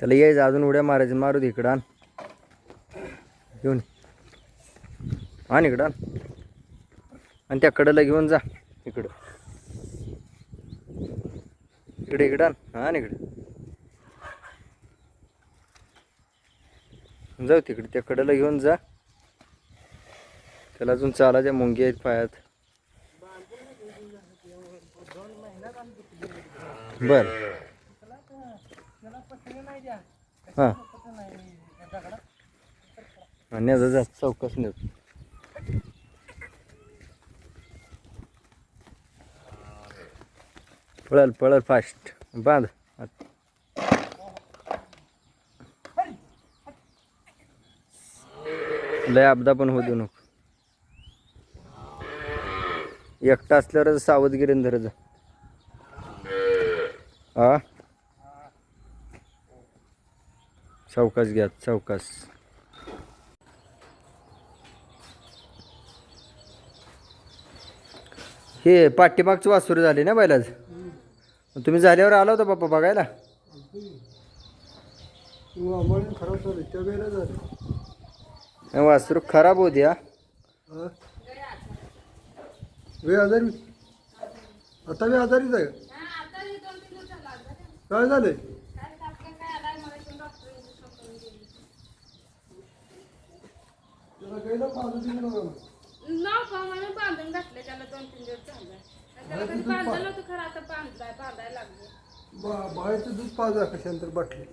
त्याला यायचं अजून उड्या मारायचं. मारू दे इकडं घेऊन आणि इकडं आणि. त्या कडेला घेऊन जा. इकडं. इकडे इकडं आणि. इकडं. जाऊ तिकडे. त्या कडेला घेऊन जा. त्याला अजून चालाच्या मुंगी आहेत पायात. बर. हां. आणि जा चौकस नेत पळल पळल फास्ट बांध. लय अपदा पण होऊ देऊ नको. एकटा असल्यावर सावधगिरीने धरत जा. हा? चौकास घ्या चौकास हे पाठीमागचं वासुरी झाली ना बैलाच? तुम्ही झाल्यावर आला होता बाप्पा बघायला? वासरू खराब होती हा. हा? वे आजारी आता वे आजारीच आहे. काय झाले बांधून त्याला दोन तीन दिवस आता बांधायला बाहेरचं दूध पाजा कशानंतर बाटले?